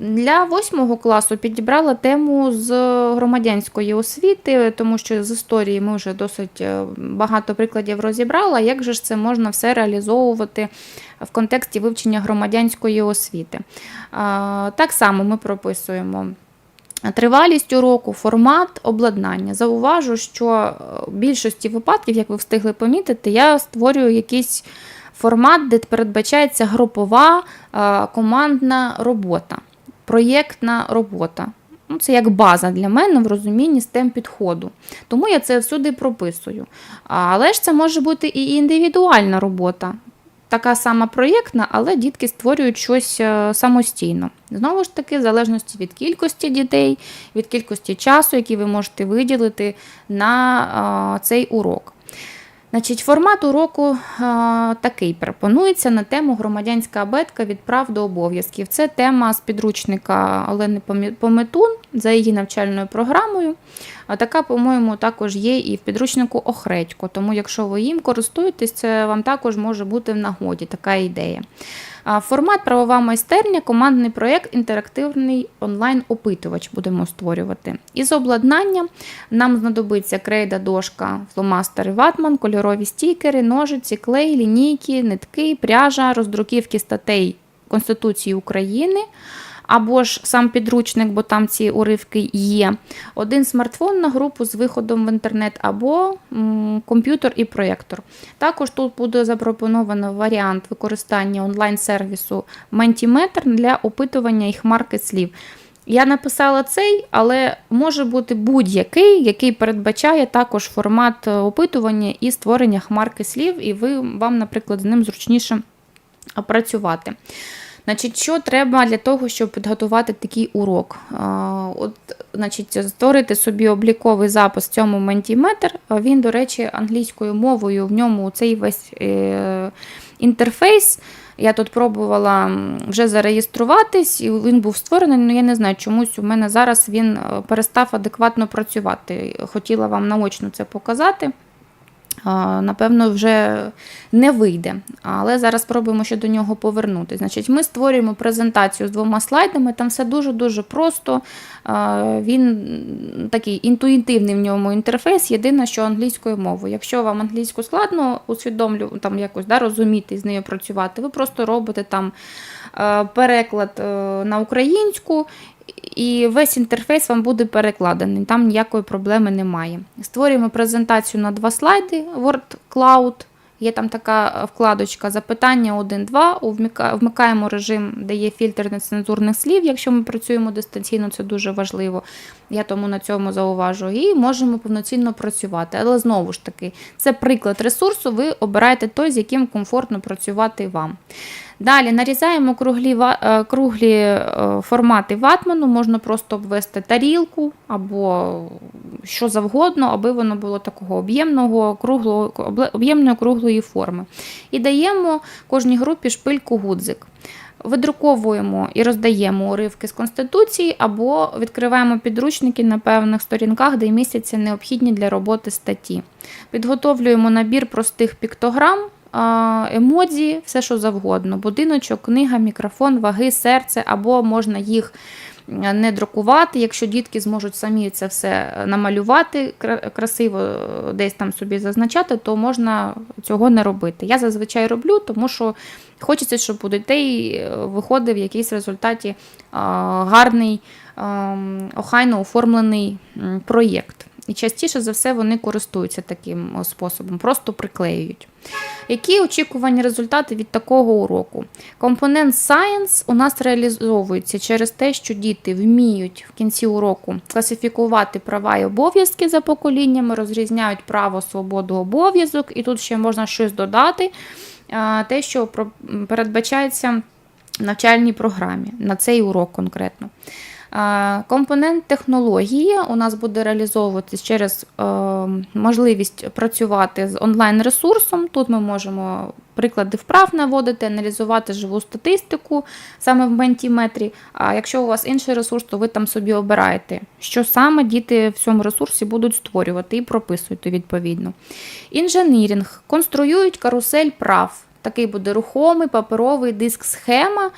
Для восьмого класу підібрала тему з громадянської освіти, тому що з історії ми вже досить е, багато прикладів розібрали. Як же ж це можна все реалізовувати в контексті вивчення громадянської освіти? Так само ми прописуємо. Тривалість уроку, формат, обладнання. Зауважу, що е, в більшості випадків, як ви встигли помітити, я створюю якийсь формат, де передбачається групова е, командна робота, проєктна робота. Ну, Це як база для мене в розумінні STEM підходу. Тому я це всюди прописую. Але ж це може бути і індивідуальна робота. Така сама проєктна, але дітки створюють щось е, самостійно. Знову ж таки, в залежності від кількості дітей, від кількості часу, який ви можете виділити на е, цей урок. Значить, формат уроку е, такий пропонується на тему громадянська абетка від прав до обов'язків. Це тема з підручника Олени Пометун за її навчальною програмою. А така, по-моєму, також є і в підручнику Охредько. Тому, якщо ви їм користуєтесь, це вам також може бути в нагоді така ідея. Формат правова майстерня, командний проєкт, інтерактивний онлайн-опитувач будемо створювати. Із обладнання нам знадобиться крейда, дошка, фломастери, ватман, кольорові стікери, ножиці, клей, лінійки, нитки, пряжа, роздруківки статей Конституції України. Або ж сам підручник, бо там ці уривки є. Один смартфон на групу з виходом в інтернет, або комп'ютер і проєктор. Також тут буде запропоновано варіант використання онлайн-сервісу Mentimeter для опитування і хмарки слів. Я написала цей, але може бути будь-який, який передбачає також формат е, опитування і створення хмарки слів, і ви, вам, наприклад, з ним зручніше працювати. Значить, що треба для того, щоб підготувати такий урок? От, значить, створити собі обліковий запис в цьому Mentimeter. Він, до речі, англійською мовою в ньому цей весь е, інтерфейс. Я тут пробувала вже зареєструватись, і він був створений, але я не знаю, чомусь у мене зараз він е, перестав адекватно працювати. Хотіла вам наочно це показати. Напевно, вже не вийде, але зараз спробуємо ще до нього повернутися. Значить, ми створюємо презентацію з двома слайдами, там все дуже-дуже просто. Він такий інтуїтивний в ньому інтерфейс, єдине, що англійською мовою. Якщо вам англійську складно усвідомлю, там якось да, розуміти з нею працювати, ви просто робите там е, переклад е, на українську. І весь інтерфейс вам буде перекладений, там ніякої проблеми немає. Створюємо презентацію на два слайди Word Cloud. Є там така вкладочка запитання 1-2. Вмикаємо режим, де є фільтр нецензурних слів. Якщо ми працюємо дистанційно, це дуже важливо. Я тому на цьому зауважу. І можемо повноцінно працювати. Але знову ж таки, це приклад ресурсу. Ви обираєте той, з яким комфортно працювати вам. Далі нарізаємо круглі, е, круглі е, формати ватману, можна просто обвести тарілку або що завгодно, аби воно було такого об'ємного, круглого, об'ємної круглої форми. І даємо кожній групі шпильку гудзик. Видруковуємо і роздаємо уривки з Конституції або відкриваємо підручники на певних сторінках, де містяться необхідні для роботи статті. Підготовлюємо набір простих піктограм, емодзі, все що завгодно. Будиночок, книга, мікрофон, ваги, серце, або можна їх не друкувати, якщо дітки зможуть самі це все намалювати красиво е, десь там собі зазначати, то можна цього не робити. Я зазвичай роблю, тому що хочеться, щоб у дітей е, виходив якийсь результаті гарний, ем, охайно оформлений проєкт. І частіше за все вони користуються таким способом, просто приклеюють. Які очікувані результати від такого уроку? Компонент Science у нас реалізовується через те, що діти вміють в кінці уроку класифікувати права і обов'язки за поколіннями, розрізняють право, свободу, обов'язок, і тут ще можна щось додати. Те, що передбачається в навчальній програмі на цей урок конкретно. А, Компонент технології у нас буде реалізовуватись через е, можливість працювати з онлайн-ресурсом. Тут ми можемо приклади вправ наводити, аналізувати живу статистику саме в ментіметрі. А якщо у вас інший ресурс, то ви там собі обираєте, що саме діти в цьому ресурсі будуть створювати і прописуєте відповідно. Інженірінг конструюють карусель прав. Такий буде рухомий паперовий диск схема,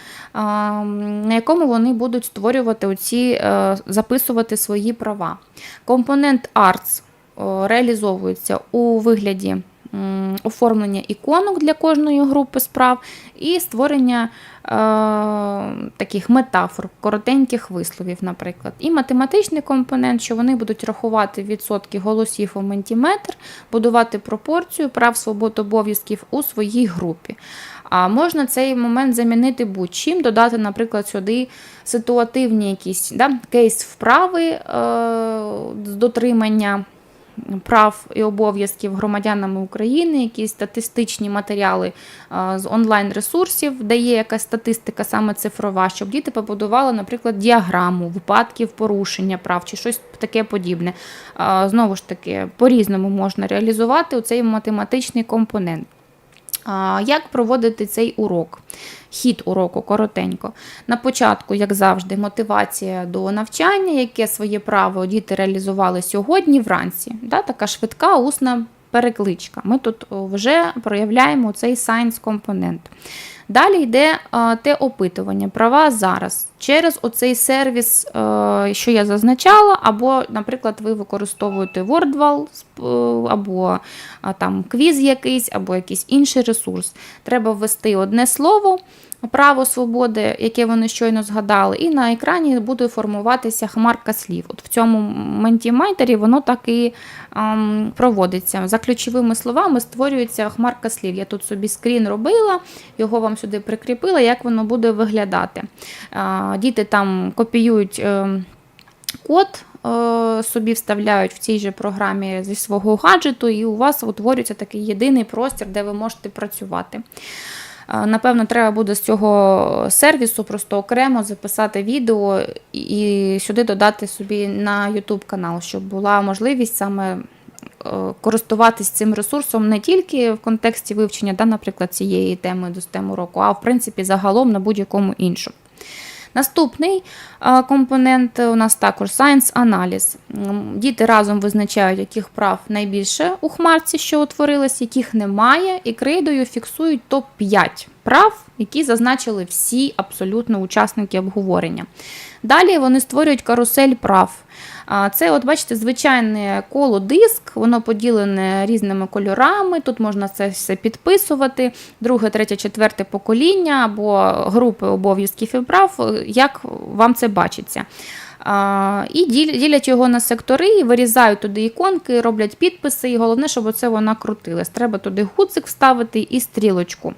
на якому вони будуть створювати оці, е, записувати свої права. Компонент ARTS реалізовується у вигляді оформлення іконок для кожної групи справ і створення е, таких метафор, коротеньких висловів, наприклад. І математичний компонент, що вони будуть рахувати відсотки голосів у ментіметр, будувати пропорцію прав свобод обов'язків у своїй групі. А можна цей момент замінити будь-чим, додати, наприклад, сюди ситуативні якісь да, кейс вправи е, з дотримання прав і обов'язків громадянами України, якісь статистичні матеріали е, з онлайн-ресурсів, де є якась статистика саме цифрова, щоб діти побудували, наприклад, діаграму випадків порушення прав чи щось таке подібне. Е, Знову ж таки, по-різному можна реалізувати цей математичний компонент. Як проводити цей урок? Хід уроку коротенько. На початку, як завжди, мотивація до навчання, яке своє право діти реалізували сьогодні вранці. Да, така швидка усна перекличка. Ми тут вже проявляємо цей science компонент. Далі йде е, те опитування, права зараз. Через оцей сервіс, е, що я зазначала, або, наприклад, ви використовуєте WordWall, е, або там квіз якийсь, або якийсь інший ресурс. Треба ввести одне слово, право свободи, яке вони щойно згадали, і на екрані буде формуватися хмарка слів. От в цьому ментімайтері воно так і ем, проводиться. За ключовими словами створюється хмарка слів. Я тут собі скрін робила, його вам сюди прикріпила, як воно буде виглядати. Е, Діти там копіюють. ем, Код е, собі вставляють в цій же програмі зі свого гаджету, і у вас утворюється такий єдиний простір, де ви можете працювати. Напевно, треба буде з цього сервісу просто окремо записати відео і сюди додати собі на YouTube канал, щоб була можливість саме е, користуватись цим ресурсом не тільки в контексті вивчення, да, наприклад, цієї теми до STEM року, а в принципі загалом на будь-якому іншому. Наступний компонент у нас також Science аналіз. Діти разом визначають, яких прав найбільше у хмарці, що утворилось, яких немає, і крейдою фіксують топ-5 прав, які зазначили всі абсолютно учасники обговорення. Далі вони створюють карусель прав. Це, от бачите, звичайне коло диск, воно поділене різними кольорами. Тут можна це все підписувати. Друге, третє, четверте покоління або групи обов'язків і прав, як вам це бачиться. І ділять його на сектори, вирізають туди іконки, роблять підписи, і головне, щоб оце вона крутилась. Треба туди гудзик вставити і стрілочку.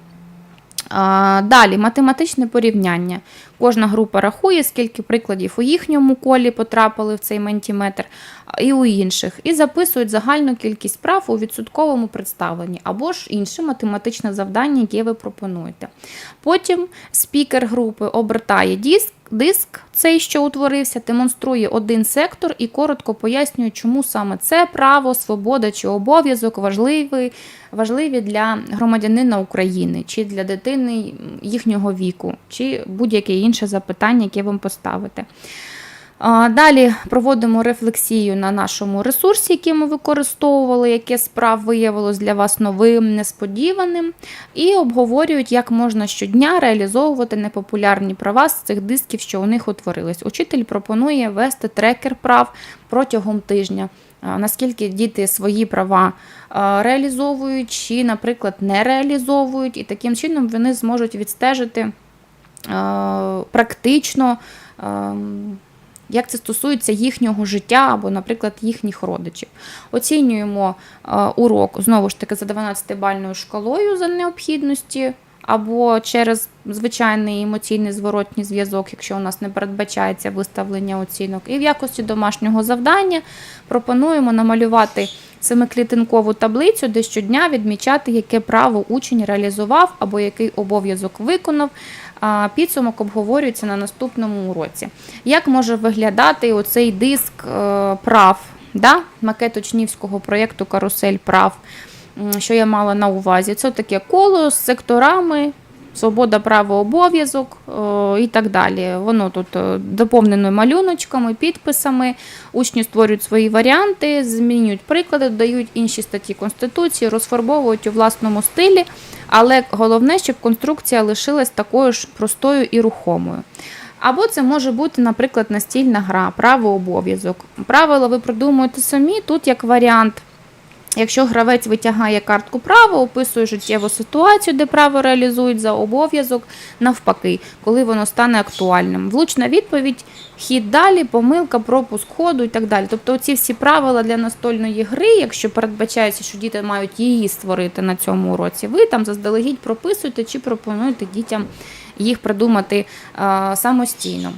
Далі математичне порівняння. Кожна група рахує, скільки прикладів у їхньому колі потрапили в цей ментіметр, і у інших, і записують загальну кількість прав у відсотковому представленні або ж інше математичне завдання, яке ви пропонуєте. Потім спікер групи обертає диск, диск, цей, що утворився, демонструє один сектор і коротко пояснює, чому саме це право, свобода чи обов'язок важливий, важливі для громадянина України чи для дитини їхнього віку, чи будь-яке інше запитання, яке вам поставите. Далі проводимо рефлексію на нашому ресурсі, який ми використовували, яке справ виявилось для вас новим, несподіваним, і обговорюють, як можна щодня реалізовувати непопулярні права з цих дисків, що у них утворились. Учитель пропонує вести трекер прав протягом тижня. Наскільки діти свої права реалізовують чи, наприклад, не реалізовують, і таким чином вони зможуть відстежити практично, а, як це стосується їхнього життя або, наприклад, їхніх родичів. Оцінюємо е, урок знову ж таки за 12-бальною шкалою за необхідності. Або через звичайний емоційний зворотній зв'язок, якщо у нас не передбачається виставлення оцінок. І в якості домашнього завдання пропонуємо намалювати семиклітинкову таблицю, де щодня відмічати, яке право учень реалізував або який обов'язок виконав. Підсумок обговорюється на наступному уроці. Як може виглядати оцей диск е, прав, да? макет учнівського проєкту Карусель прав, що я мала на увазі? Це таке коло з секторами, свобода, право, обов'язок е, і так далі. Воно тут е, доповнено малюночками, підписами. Учні створюють свої варіанти, змінюють приклади, додають інші статті Конституції, розфарбовують у власному стилі. Але головне, щоб конструкція лишилась такою ж простою і рухомою. Або це може бути, наприклад, настільна гра, право обов'язок. Правила ви продумуєте самі. Тут як варіант Якщо гравець витягає картку право, описує життєву ситуацію, де право реалізують за обов'язок, навпаки, коли воно стане актуальним. Влучна відповідь, хід далі, помилка, пропуск ходу і так далі. Тобто ці всі правила для настольної гри, якщо передбачається, що діти мають її створити на цьому уроці, ви там заздалегідь прописуєте чи пропонуєте дітям їх придумати е, самостійно.